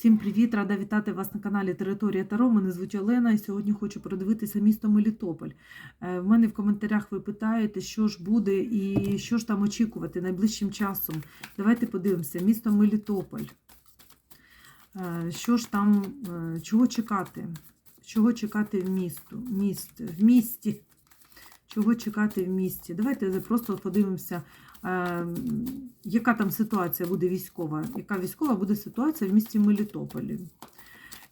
Всім привіт! Рада вітати вас на каналі Територія Таро. Мене звуть Олена і сьогодні хочу продивитися місто Мелітополь. Е, В мене в коментарях ви питаєте, що ж буде і що ж там очікувати найближчим часом. Давайте подивимося. Місто Мелітополь. Е, Що ж там, е, чого чекати? Чого чекати в місту? Міст, в місті. Чого чекати в місті? Давайте просто подивимося, яка там ситуація буде військова, яка військова буде ситуація в місті Мелітополі.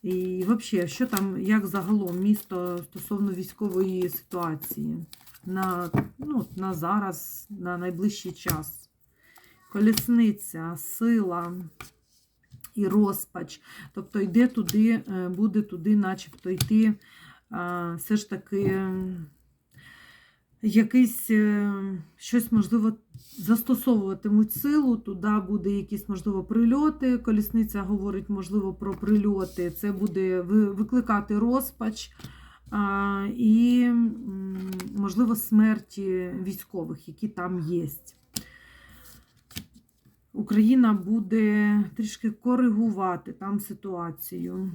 І взагалі, що там, як загалом місто стосовно військової ситуації на, ну, на зараз, на найближчий час. Колісниця, сила і розпач. Тобто йде туди, е, буде туди, начебто йти е, все ж таки якийсь е, щось, можливо, застосовуватимуть силу, туди буде якісь, можливо, прильоти. Колісниця говорить, можливо, про прильоти. Це буде викликати розпач і, можливо, смерті військових, які там є. Україна буде трішки коригувати там ситуацію.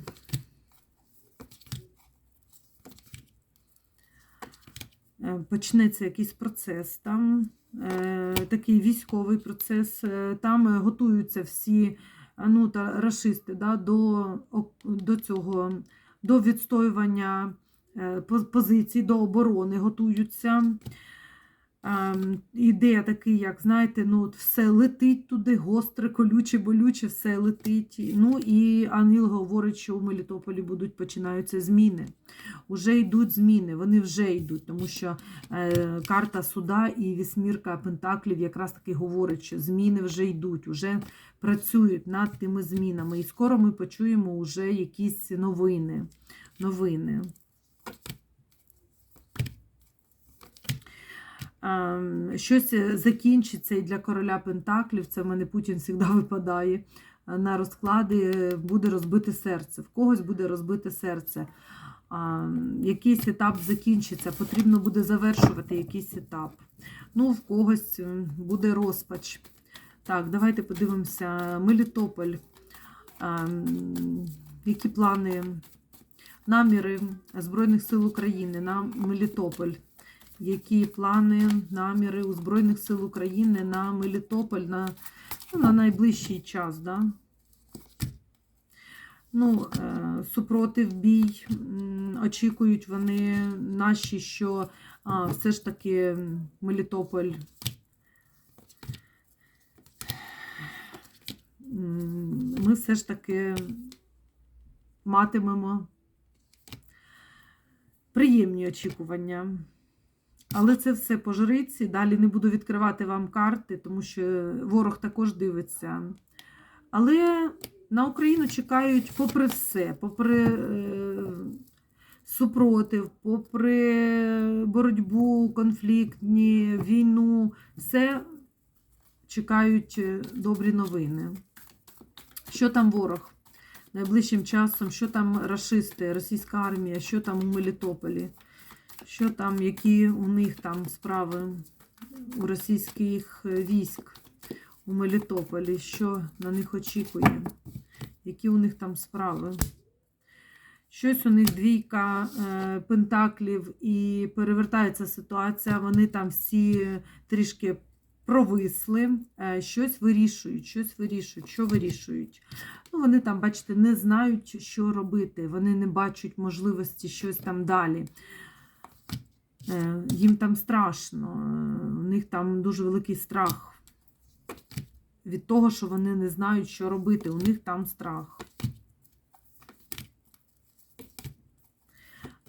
Почнеться якийсь процес там, е, такий військовий процес. е, Там е, готуються всі е, ну, та, рашисти да, до, до цього, до відстоювання е, позицій, до оборони готуються. Ем, Ідея такий, як знаєте, ну от все летить туди, гостре, колюче, болюче, все летить. Ну і Ангел говорить, що у Мелітополі будуть починаються зміни. Уже йдуть зміни, вони вже йдуть, тому що е, карта суда і вісьмірка Пентаклів якраз таки говорить, що зміни вже йдуть, вже працюють над тими змінами. І скоро ми почуємо вже якісь новини. новини. Щось закінчиться і для короля Пентаклів. Це в мене Путін завжди випадає е, на розклади. е, Буде розбите серце. В когось буде розбите серце. Якийсь етап закінчиться, потрібно буде завершувати якийсь етап. Ну, в когось буде розпач. Так, давайте подивимося. Мелітополь. Які плани, наміри Збройних сил України на Мелітополь? Які плани, наміри у Збройних сил України на Мелітополь на, ну, на найближчий час? Да? Ну, е, супротив бій, очікують вони наші, що а, все ж таки Мелітополь ми все ж таки матимемо приємні очікування. Але це все по. Далі не буду відкривати вам карти, тому що ворог також дивиться. Але на Україну чекають попри все, попри е, супротив, попри боротьбу, конфліктні, війну, все чекають е, добрі новини. Що там ворог? Найближчим часом, що там рашисти, російська армія, що там у Мелітополі, що там, які у них там справи у російських е, військ у Мелітополі, що на них очікує, які у них там справи. Щось у них двійка е, пентаклів і перевертається ситуація. Вони там всі трішки провисли, е, щось вирішують, щось вирішують, що вирішують. Ну, вони там, бачите, не знають, що робити. Вони не бачать можливості щось там далі. Е, Їм там страшно, е, у них там дуже великий страх від того, що вони не знають, що робити. У них там страх.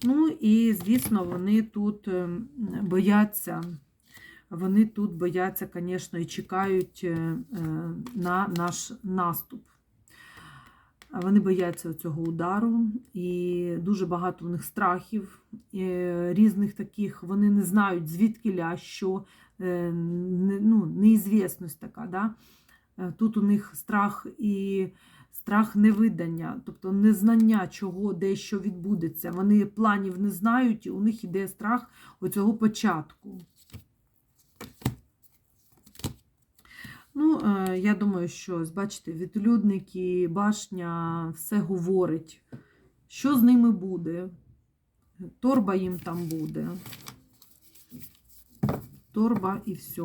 Ну і, звісно, вони тут е, бояться. Вони тут бояться, звісно, і чекають е, е, на наш наступ. Вони бояться цього удару, і дуже багато у них страхів е, різних таких. Вони не знають, звідки ля, що е, ну, неізвісність така. Да? Е, Тут у них страх і страх невидання, тобто незнання чого, де що відбудеться. Вони планів не знають, і у них іде страх оцього початку. Ну, я думаю, що, бачите, відлюдники, башня, все говорить, що з ними буде. Торба їм там буде. Торба і все.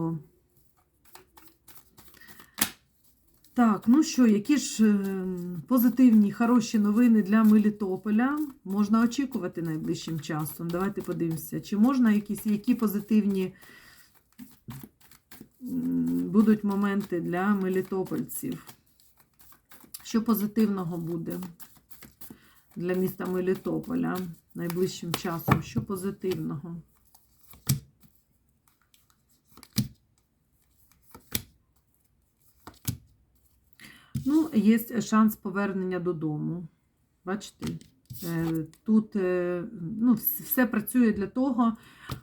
Так, ну що, які ж е, позитивні, хороші новини для Мелітополя можна очікувати найближчим часом? Давайте подивимося, чи можна якісь які позитивні будуть моменти для мелітопольців? Що позитивного буде для міста Мелітополя найближчим часом? Що позитивного? Ну, є шанс повернення додому. Бачите? Е, Тут е, ну, все працює для того,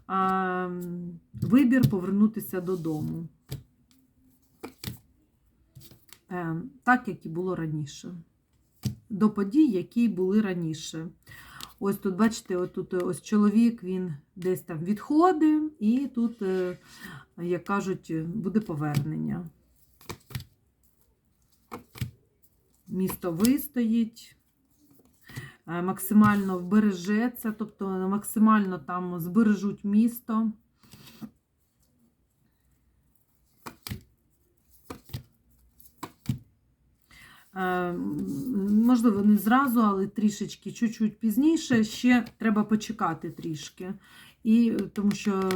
а, вибір повернутися додому. Е, Так, як і було раніше. До подій, які були раніше. Ось тут, бачите, от тут ось чоловік, він десь там відходить, і тут, е, як кажуть, буде повернення. Місто вистоїть, е, максимально вбережеться, тобто максимально там збережуть місто. Можливо, не зразу, але трішечки, чуть-чуть пізніше, ще треба почекати трішки. І е, тому що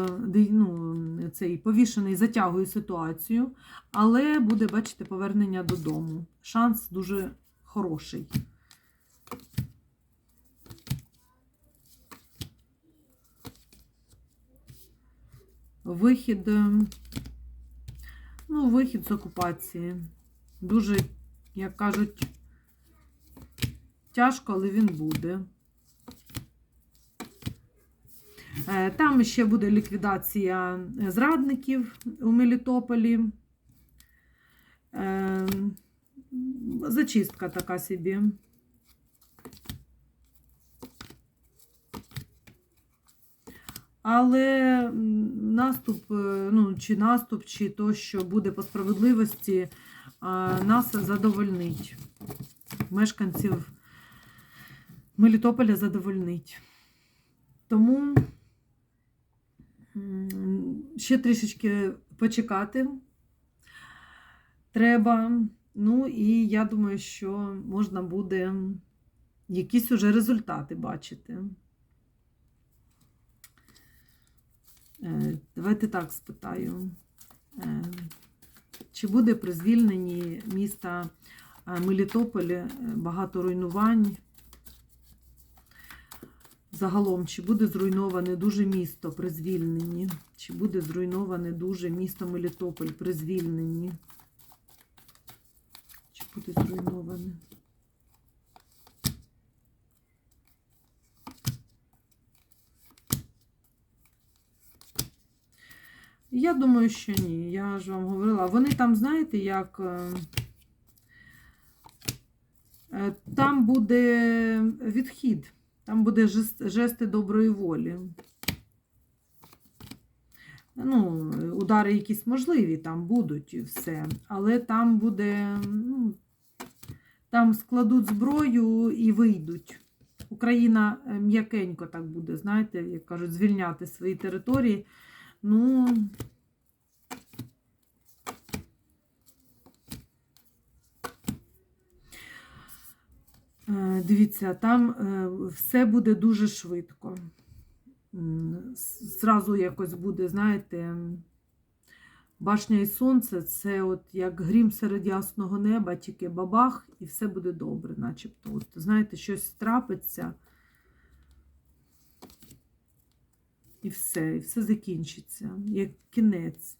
ну, цей повішений затягує ситуацію, але буде, бачите, повернення додому. Шанс дуже хороший. Вихід, е, ну, вихід з окупації. Дуже, як кажуть, тяжко, але він буде. Е, Там ще буде ліквідація зрадників у Мелітополі. Е, Зачистка така собі. Але наступ, е, ну, чи наступ, чи то, що буде по справедливості, нас задовольнить. Мешканців Мелітополя задовольнить. Тому ще трішечки почекати треба. Ну і я думаю, що можна буде якісь уже результати бачити. Е, Давайте так спитаю. Чи буде при звільненні міста е, Мелітополі е, багато руйнувань? Загалом, чи буде зруйноване дуже місто при звільненні? Чи буде зруйноване дуже місто Мелітополь при звільненні? Чи буде зруйноване? Я думаю, що ні. Я ж вам говорила. Вони там, знаєте, як. е, е, Там буде відхід, там буде жест- жести доброї волі. Ну, удари якісь можливі там будуть і все. Але там буде. Ну, там складуть зброю і вийдуть. Україна е, м'якенько так буде, знаєте, як кажуть, звільняти свої території. Ну, е, дивіться, там е, все буде дуже швидко. Зразу якось буде, знаєте, башня і сонце це от як грім серед ясного неба, тільки бабах, і все буде добре, начебто. От, знаєте, щось трапиться. І все, і все закінчиться, як кінець.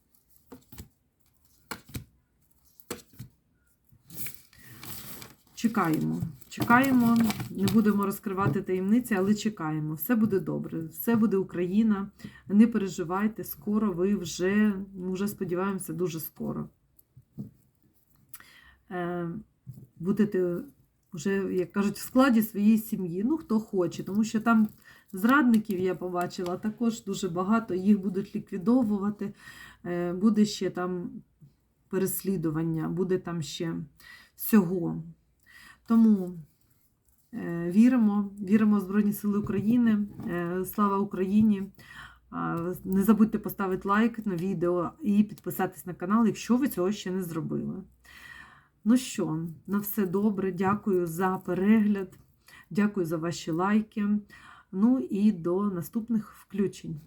Чекаємо, чекаємо, не будемо розкривати таємниці, але чекаємо. Все буде добре, все буде Україна. Не переживайте, скоро ви вже, ми вже сподіваємося, дуже скоро. Е, Будете вже, як кажуть, в складі своєї сім'ї. Ну, хто хоче, тому що там зрадників я побачила також дуже багато, їх будуть ліквідовувати. Е, Буде ще там переслідування, буде там ще всього. Тому е, віримо, віримо в Збройні Сили України. Е, Слава Україні! Не забудьте поставити лайк на відео і підписатись на канал, якщо ви цього ще не зробили. Ну що, на все добре. Дякую за перегляд, дякую за ваші лайки. Ну і до наступних включень.